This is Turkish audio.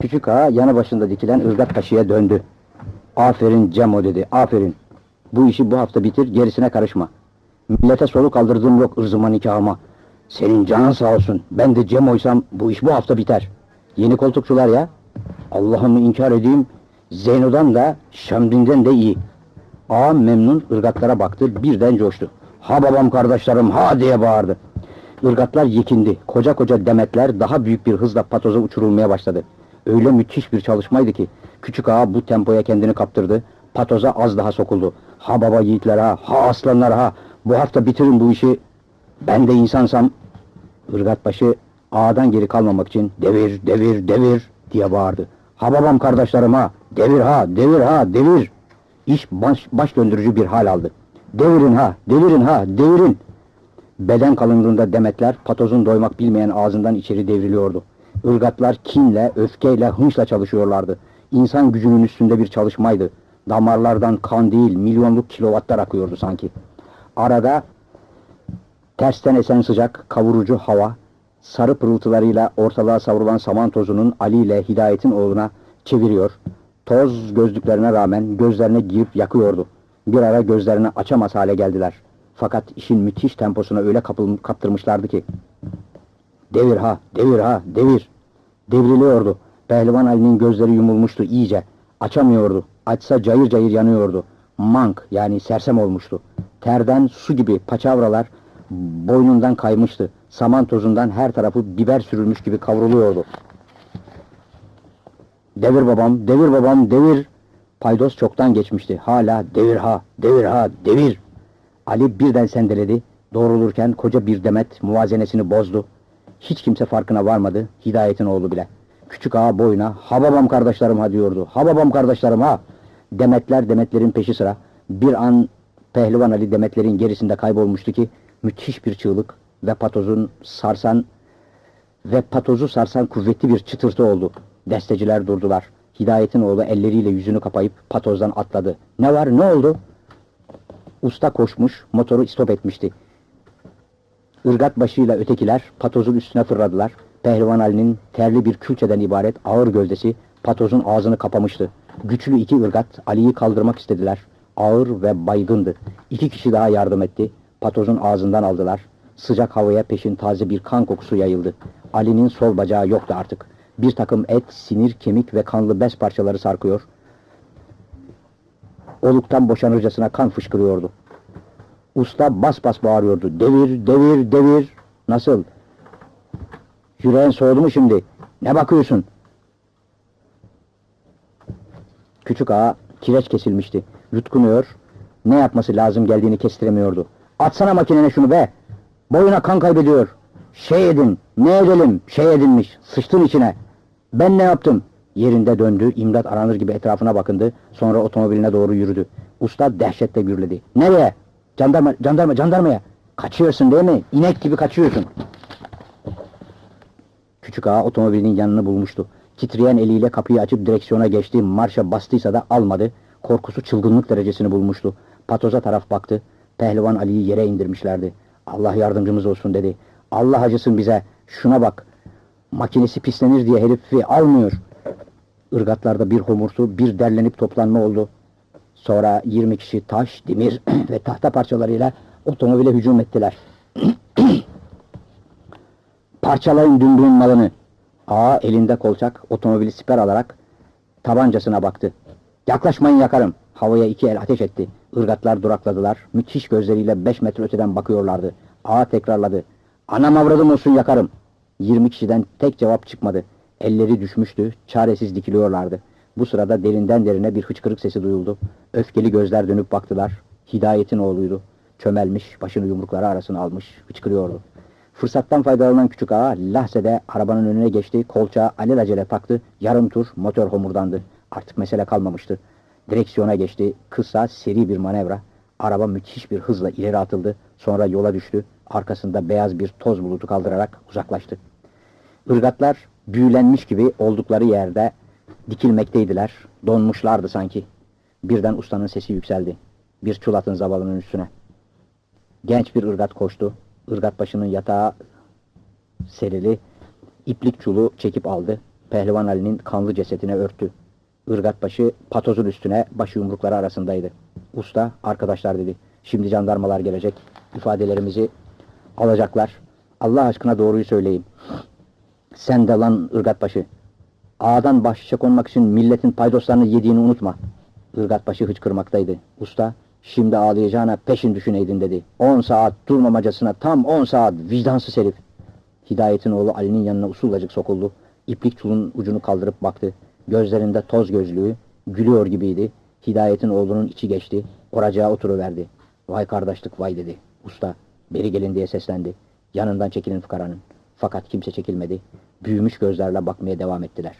Küçük ağa yanı başında dikilen ırgat taşıya döndü. Aferin Cemo dedi, aferin. Bu işi bu hafta bitir, gerisine karışma. Millete soluk aldırdığım yok ırzıma nikahıma. Senin canın sağ olsun, ben de Cemo'ysam bu iş bu hafta biter. Yeni koltukçular ya. Allah'ımı inkar edeyim, Zeyno'dan da Şamdin'den de iyi. Ağa memnun ırgatlara baktı, birden coştu. Ha babam kardeşlerim, ha diye bağırdı. Irgatlar yekindi. Koca koca demetler daha büyük bir hızla patoza uçurulmaya başladı. Öyle müthiş bir çalışmaydı ki küçük ağa bu tempoya kendini kaptırdı. Patoza az daha sokuldu. Ha baba yiğitler ha, ha aslanlar ha. Bu hafta bitirin bu işi. Ben de insansam Irgatbaşı ağadan geri kalmamak için devir, devir, devir diye bağırdı. Ha babam kardeşlerim ha, devir ha, devir ha, devir. İş baş, baş döndürücü bir hal aldı. Devirin ha, devirin ha, devirin. Beden kalınlığında demetler patozun doymak bilmeyen ağzından içeri devriliyordu. Irgatlar kinle, öfkeyle, hınçla çalışıyorlardı. İnsan gücünün üstünde bir çalışmaydı. Damarlardan kan değil, milyonluk kilovatlar akıyordu sanki. Arada tersten esen sıcak, kavurucu hava, sarı pırıltılarıyla ortalığa savrulan saman tozunun Ali ile Hidayet'in oğluna çeviriyor. Toz gözlüklerine rağmen gözlerine girip yakıyordu. Bir ara gözlerini açamaz hale geldiler. Fakat işin müthiş temposuna öyle kaptırmışlardı ki. Devir ha, devir ha, devir. Devriliyordu. Pehlivan Ali'nin gözleri yumulmuştu iyice. Açamıyordu. Açsa cayır cayır yanıyordu. Mank yani sersem olmuştu. Terden su gibi paçavralar boynundan kaymıştı. Saman tozundan her tarafı biber sürülmüş gibi kavruluyordu. Devir babam, devir babam, devir. Paydos çoktan geçmişti. Hala devir ha, devir ha, devir. Ali birden sendeledi. Doğrulurken koca bir demet muvazenesini bozdu. Hiç kimse farkına varmadı. Hidayet'in oğlu bile. Küçük ağa boyuna ha babam kardeşlerim ha diyordu. Ha babam kardeşlerim ha. Demetler demetlerin peşi sıra. Bir an Pehlivan Ali demetlerin gerisinde kaybolmuştu ki müthiş bir çığlık ve patozun sarsan ve patozu sarsan kuvvetli bir çıtırtı oldu. Desteciler durdular. Hidayet'in oğlu elleriyle yüzünü kapayıp patozdan atladı. Ne var ne oldu? Usta koşmuş, motoru istop etmişti. Irgat başıyla ötekiler patozun üstüne fırladılar. Pehlivan Ali'nin terli bir külçeden ibaret ağır gövdesi patozun ağzını kapamıştı. Güçlü iki ırgat Ali'yi kaldırmak istediler. Ağır ve baygındı. İki kişi daha yardım etti. Patozun ağzından aldılar. Sıcak havaya peşin taze bir kan kokusu yayıldı. Ali'nin sol bacağı yoktu artık. Bir takım et, sinir, kemik ve kanlı bez parçaları sarkıyor. Oluktan boşanırcasına kan fışkırıyordu. Usta bas bas bağırıyordu. Devir, devir, devir. Nasıl? Yüreğin soğudu mu şimdi? Ne bakıyorsun? Küçük ağa kireç kesilmişti. Yutkunuyor. Ne yapması lazım geldiğini kestiremiyordu. Atsana makinene şunu be. Boyuna kan kaybediyor. Şey edin. Ne edelim? Şey edinmiş. Sıçtın içine. Ben ne yaptım? Yerinde döndü. imdat aranır gibi etrafına bakındı. Sonra otomobiline doğru yürüdü. Usta dehşetle gürledi. Nereye? Jandarma, jandarma, jandarmaya. Kaçıyorsun değil mi? İnek gibi kaçıyorsun. Küçük ağa otomobilin yanını bulmuştu. Titreyen eliyle kapıyı açıp direksiyona geçti. Marşa bastıysa da almadı. Korkusu çılgınlık derecesini bulmuştu. Patoza taraf baktı. Pehlivan Ali'yi yere indirmişlerdi. Allah yardımcımız olsun dedi. Allah acısın bize. Şuna bak. Makinesi pislenir diye herifi almıyor. Irgatlarda bir homurtu, bir derlenip toplanma oldu. Sonra 20 kişi taş, demir ve tahta parçalarıyla otomobile hücum ettiler. Parçalayın dümbüğün malını. Ağa elinde kolçak, otomobili siper alarak tabancasına baktı. Yaklaşmayın yakarım. Havaya iki el ateş etti. Irgatlar durakladılar. Müthiş gözleriyle beş metre öteden bakıyorlardı. Ağa tekrarladı. Anam avradım olsun yakarım. Yirmi kişiden tek cevap çıkmadı. Elleri düşmüştü, çaresiz dikiliyorlardı. Bu sırada derinden derine bir hıçkırık sesi duyuldu. Öfkeli gözler dönüp baktılar. Hidayet'in oğluydu. Çömelmiş, başını yumrukları arasına almış, hıçkırıyordu. Fırsattan faydalanan küçük ağa lahzede arabanın önüne geçti, kolçağı alelacele taktı, yarım tur motor homurdandı. Artık mesele kalmamıştı. Direksiyona geçti, kısa, seri bir manevra. Araba müthiş bir hızla ileri atıldı, sonra yola düştü, arkasında beyaz bir toz bulutu kaldırarak uzaklaştı. Irgatlar büyülenmiş gibi oldukları yerde dikilmekteydiler, donmuşlardı sanki. Birden ustanın sesi yükseldi. Bir çulatın zavalının üstüne. Genç bir ırgat koştu. Irgat başının yatağa serili iplik çulu çekip aldı. Pehlivan Ali'nin kanlı cesetine örttü. Irgatbaşı patozun üstüne baş yumrukları arasındaydı. Usta, arkadaşlar dedi. Şimdi jandarmalar gelecek. İfadelerimizi alacaklar. Allah aşkına doğruyu söyleyin. Sen de lan ırgatbaşı. Ağadan bahşişe konmak için milletin paydoslarını yediğini unutma. Irgatbaşı hıçkırmaktaydı. Usta, şimdi ağlayacağına peşin düşüneydin dedi. On saat durmamacasına tam on saat vicdansız herif. Hidayet'in oğlu Ali'nin yanına usulacık sokuldu. İplik çulun ucunu kaldırıp baktı. Gözlerinde toz gözlüğü, gülüyor gibiydi. Hidayet'in oğlunun içi geçti. Oracağa oturuverdi. Vay kardeşlik vay dedi. Usta, beri gelin diye seslendi. Yanından çekilin fıkaranın. Fakat kimse çekilmedi. Büyümüş gözlerle bakmaya devam ettiler.